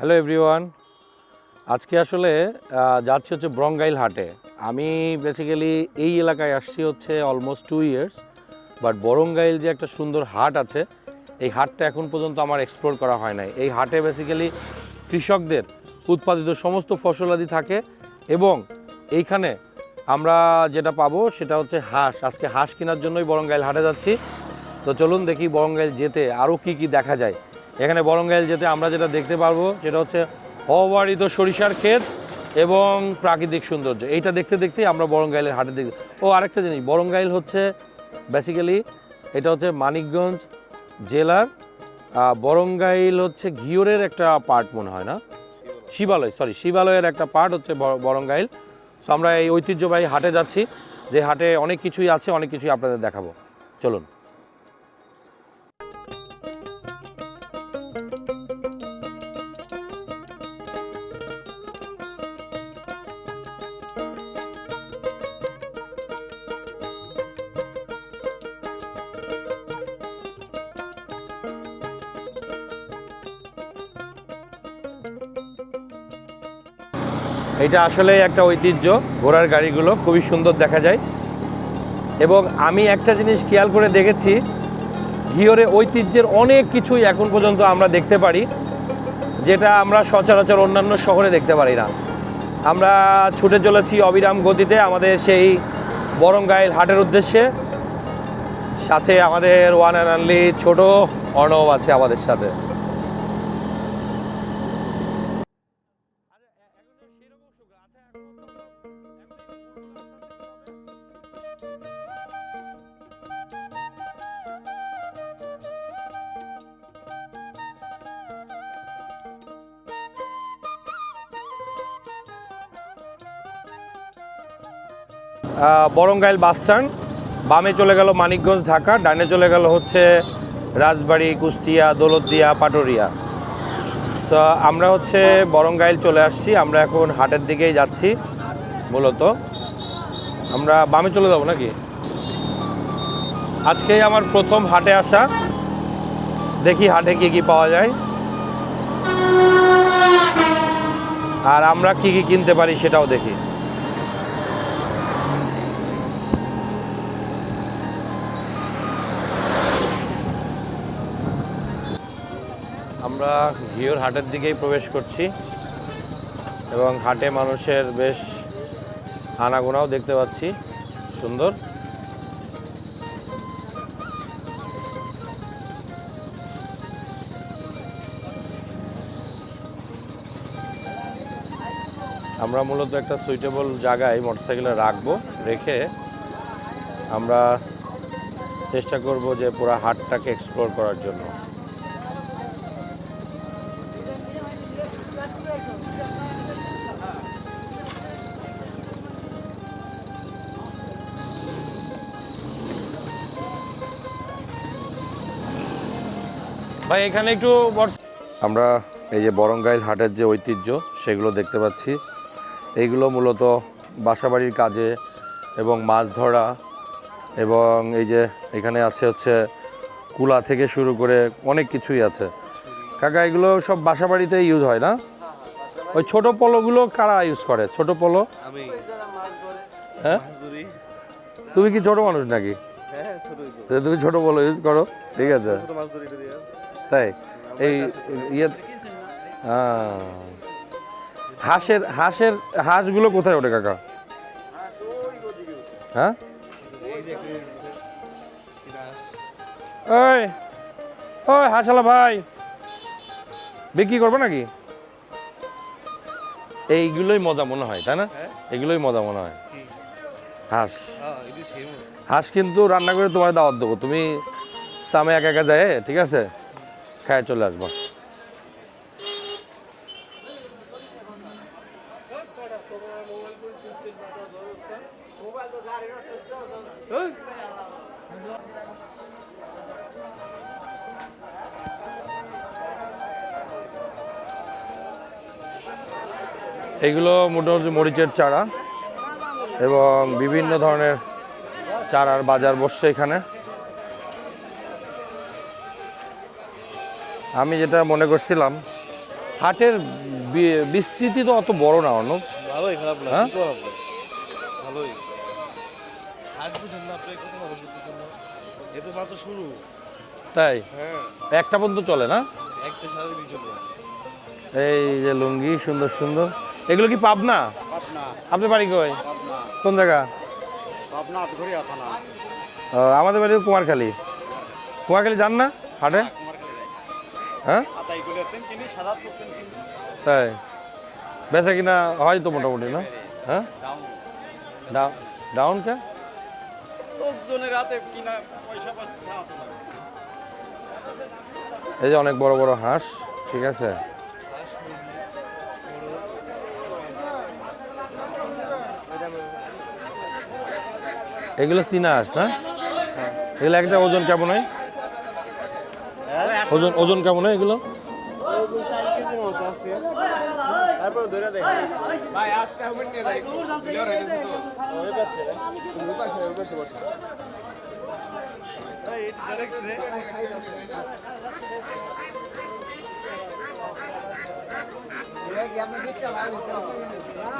Hello everyone আজকে আসলে যাচ্ছি হচ্ছে ব্রঙ্গাইল হাটে। আমি বেসিক্যালি এই এলাকায় আসছি হচ্ছে almost two years but Barangail যে একটা সুন্দর হাট আছে, এই হাটটা এখন পর্যন্ত আমার এক্সপ্লোর করা হয় নাই। এই হাটে বেসিক্যালি কৃষকদের উৎপাদিত সমস্ত ফসলাদি থাকে এবং এইখানে আমরা যেটা পাবো সেটা হচ্ছে হাঁস। আজকে হাঁস কেনার জন্যই বরঙ্গাইল হাটে যাচ্ছি। তো চলুন দেখি বরঙ্গাইল যেতে আরও কি কি দেখা যায়। এখানে বরঙ্গাইল যেতে আমরা যেটা দেখতে পারব, সেটা হচ্ছে অবারিত সরিষার ক্ষেত এবং প্রাকৃতিক সৌন্দর্য। এইটা দেখতে দেখতেই আমরা বরঙ্গাইলের হাটে দেখতে ও, আরেকটা জিনিস, বরঙ্গাইল হচ্ছে বেসিক্যালি এটা হচ্ছে মানিকগঞ্জ জেলার বরঙ্গাইল হচ্ছে ঘিওরের একটা পার্ট মনে হয় না? শিবালয় সরি শিবালয়ের একটা পার্ট হচ্ছে বর- বরঙ্গাইল। সো আমরা এই ঐতিহ্যবাহী হাটে যাচ্ছি। যে হাটে অনেক কিছুই আছে, অনেক কিছুই আপনাদের দেখাবো। চলুন। এটা আসলে একটা ঐতিহ্য, ঘোড়ার গাড়িগুলো খুবই সুন্দর দেখা যায়। এবং আমি একটা জিনিস খেয়াল করে দেখেছি, ঘিওরে ঐতিহ্যের অনেক কিছুই এখন পর্যন্ত আমরা দেখতে পারি, যেটা আমরা সচরাচর অন্যান্য শহরে দেখতে পারি না। আমরা ছুটে চলেছি অবিরাম গতিতে আমাদের সেই বরঙ্গাইল হাটের উদ্দেশ্যে। সাথে আমাদের ওয়ান অ্যান্ড অনলি ছোট অর্ণব আছে আমাদের সাথে। Barangail bus stand. বামে চলে গেল মানিকগঞ্জ, ঢাকা। ডানে চলে গেল হচ্ছে রাজবাড়ি, কুষ্টিয়া, দৌলতদিয়া, পাটুরিয়া। সো আমরা হচ্ছে বরঙ্গাইল চলে আসছি। আমরা এখন হাটের দিকেই যাচ্ছি, মূলত। আমরা বামে চলে যাব নাকি? আজকেই আমার প্রথম হাটে আসা। দেখি হাটে কি কি পাওয়া যায়। আর আমরা কি কি কিনতে পারি সেটাও দেখি। আমরা ঘিওর হাটের দিকেই প্রবেশ করছি এবং হাটে মানুষের বেশ আনাগোনাও দেখতে পাচ্ছি। সুন্দর। আমরা মূলত একটা সুইটেবল জায়গায় মোটরসাইকেলে রাখব, রেখে আমরা চেষ্টা করব যে পুরো হাটটাকে এক্সপ্লোর করার জন্য। ভাই এখানে একটু আমরা এই যে বরঙ্গাইল হাটের যে ঐতিহ্য সেগুলো দেখতে পাচ্ছি। এইগুলো মূলত বাসাবাড়ির কাজে এবং মাছ ধরা এবং এই যে এখানে আছে হচ্ছে কুলা থেকে শুরু করে অনেক কিছুই আছে। কাকা এগুলো সব বাসাবাড়িতে ইউজ হয় না? ওই ছোট পলোগুলো কারা ইউজ করে? ছোট পলো? হ্যাঁ? তুমি কি ছোট মানুষ নাকি? হ্যাঁ তুমি ছোট পলো ইউজ করো ঠিক আছে। তাই? এই ইয়ে হাঁসের হাঁসের হাঁসগুলো কোথায় ওঠে কাকা? হ্যাঁ? ওই ওই হাঁসালা ভাই। বিক্রি করবে নাকি? এইগুলোই মজা মনে হয় তাই না? হ্যাঁ। এগুলোই মজা মনে হয়। হাঁস। হ্যাঁ হাঁস কিন্তু রান্না করে তোমার দাওয়াত দেবো। তুমি সামে একা একা যায় ঠিক আছে? খায় চলে আসব। এগুলো মোটামুটি মরিচের চারা এবং বিভিন্ন ধরনের চারার বাজার বসছে এখানে। আমি যেটা মনে করছিলাম হাটের বিস্তৃতি তো অত বড় না অর্ণব। ভালোই খারাপ না হ্যাঁ? ভালোই। মাত্র শুরু। তাই? হ্যাঁ। একটা পর্যন্ত চলে না? একটা এই যে লুঙ্গি সুন্দর সুন্দর। এগুলো কি পাবনা? পাবনা। আপনি বাড়ি কই? কোন জায়গা? আমাদের বাড়ি কুমারখালী কুমারখালী যান না হাটে? হ্যাঁ? তাই। বেচা কিনা হয় তো মোটামুটি না? হ্যাঁ? ডাউন কে? এই যে অনেক বড় বড় হাঁস ঠিক আছে? এগুলো চীনা হাঁস না? এগুলো একটা ওজন কেমন হয়? ওজন ওজন কেমন হয় এগুলো?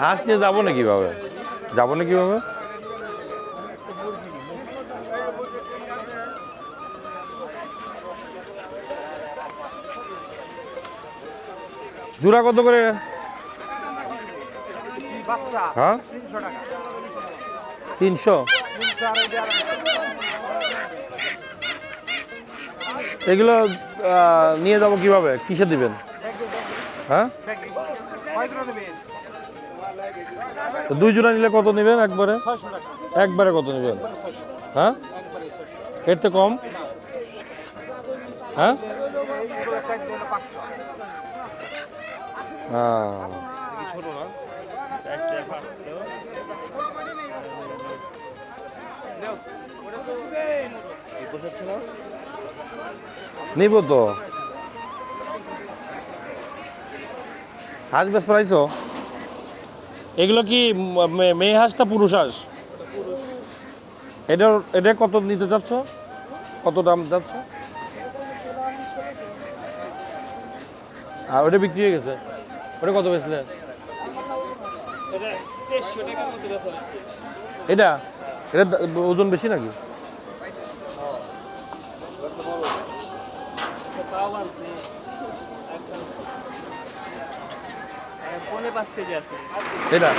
হাঁস নিয়ে যাব না কীভাবে যাব না কীভাবে? জোড়া কত করে? হ্যাঁ? তিনশো 300 আর এই যে আর- এগুলো নিয়ে যাব কীভাবে? কিসে দিবেন? হ্যাঁ? দুই জোড়া নিলে কত নেবেন একবারে? একবারে কত নেবেন? হ্যাঁ? এর তো কম? হ্যাঁ? নিব তো। হাঁস বেশ প্রাইসও এগুলো কি মেয়ে হাঁসটা পুরুষ হাঁস? এটা এটা কত নিতে চাচ্ছ? কত দাম চাচ্ছ? আর ওটা বিক্রি হয়ে গেছে। ওটা কত বেচলে? এটা? এটা ওজন বেশি নাকি? পনে 5 কেজি আছে এটা?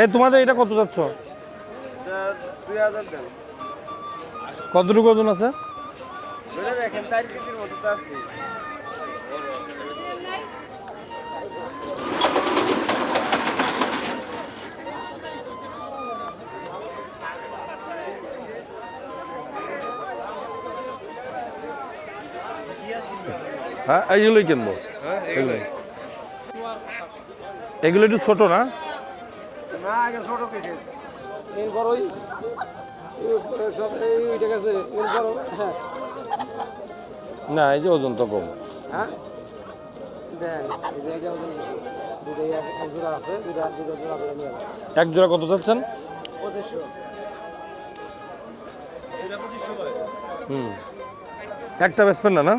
এই তোমাদের এটা কত যাচ্ছ? কতটুকু ওজন আছে? আছে। হ্যাঁ এইগুলোই কিনবো। হ্যাঁ এগুলোই। এগুলো একটু ছোট না? না এই হ্যাঁ। এই যে ওজন তো কম। হ্যাঁ? এক জোড়া কত চাচ্ছেন? হুম। একটা বেচবেন না না?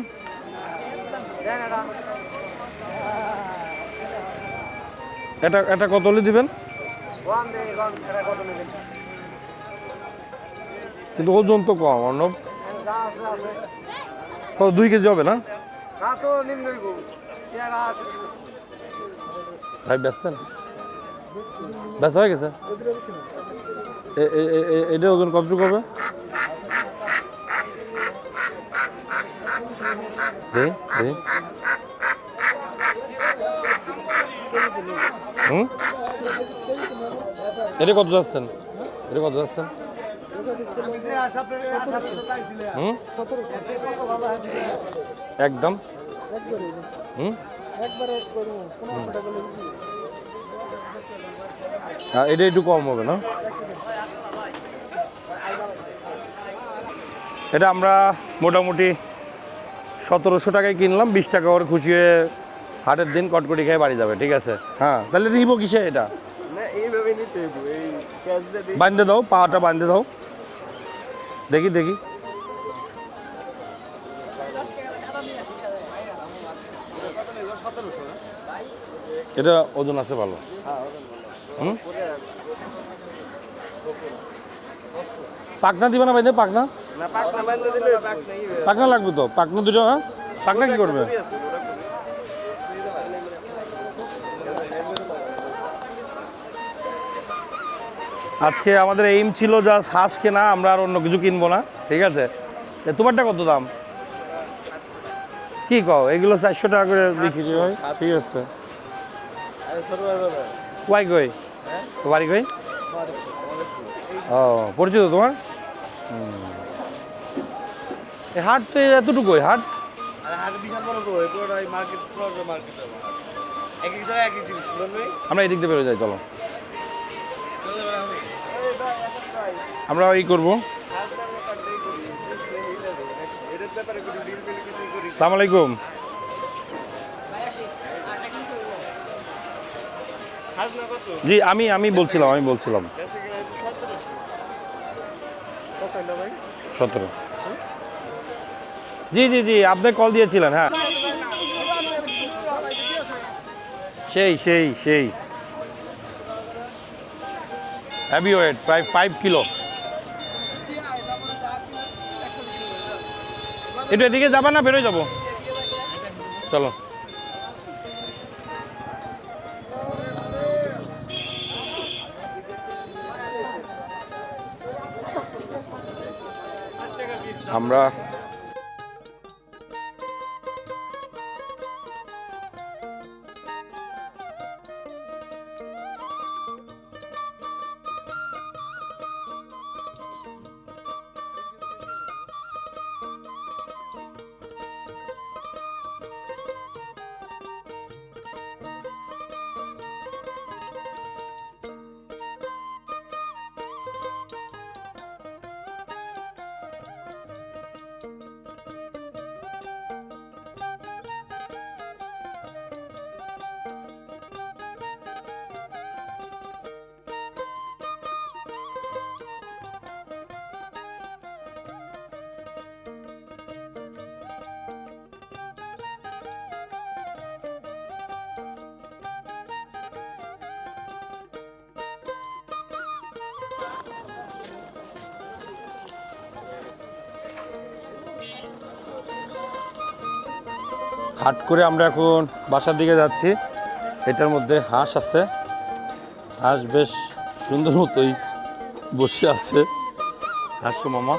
এটা এটা কত হলে দিবেন? দে কিন্তু ওজন তো কম, অর্ণব। কত দুই কেজি হবে না? ভাই বেচছেন বেচা হয়ে গেছে? এটা ওজন কতটুকু হবে? দেখি দেখি হুম? এটা কত যাচ্ছেন? এটা কত যাচ্ছেন? হুম? একদম। হুম? এটা একটু কম হবে না? এটা আমরা মোটামুটি সতেরোশো টাকায় কিনলাম, বিশ টাকা করে খুশি হয়ে হাটের দিন কটকটি খেয়ে বাড়ি যাবে ঠিক আছে? হ্যাঁ তাহলে নিব কিসে এটা? বাঁধতে দাও পাওয়াটা বাঁধতে দাও। দেখি দেখি। এটা ওজন আছে ভালো। হুম? পাকনা দিবে না বাইদে পাকনা পাকনা লাগবে তো? পাকনা দুটো হ্যাঁ? পাকনা কি করবে? আজকে আমাদের এইম ছিল জাস্ট হাঁস কেনা আমরা আর অন্য কিছু কিনবো না ঠিক আছে? তোমারটা কত দাম? কি কও এগুলো চারশো টাকা করে বিক্রি হয় ঠিক আছে। কই? বাড়ি তো। ও পরিচিত তোমার? হাট তো এতটুকুই হাট? আমরা এই দিক দিয়ে বেরোয় যাই চলো। আমরা এই করব। সালাম আলাইকুম? জি, আমি আমি বলছিলাম আমি বলছিলাম? সতেরো জি জি জি, আপনি কল দিয়েছিলেন হ্যাঁ সেই সেই সেই হ্যাভি ওয়েট প্রায় ফাইভ কিলো একটু এদিকে যাবা না বেরোয় যাব? চলো। আমরা হাট করে আমরা এখন বাসার দিকে যাচ্ছি। এটার মধ্যে হাঁস আছে। হাঁস বেশ সুন্দর মতোই বসে আছে। হাসো মামা।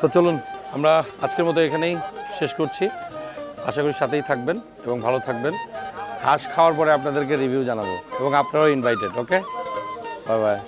তো চলুন, আমরা আজকের মতো এখানেই শেষ করছি। আশা করি সাথেই থাকবেন এবং ভালো থাকবেন। হাঁস খাওয়ার পরে আপনাদেরকে রিভিউ জানাব এবং আপনারাও ইনভাইটেড ওকে বাই বাই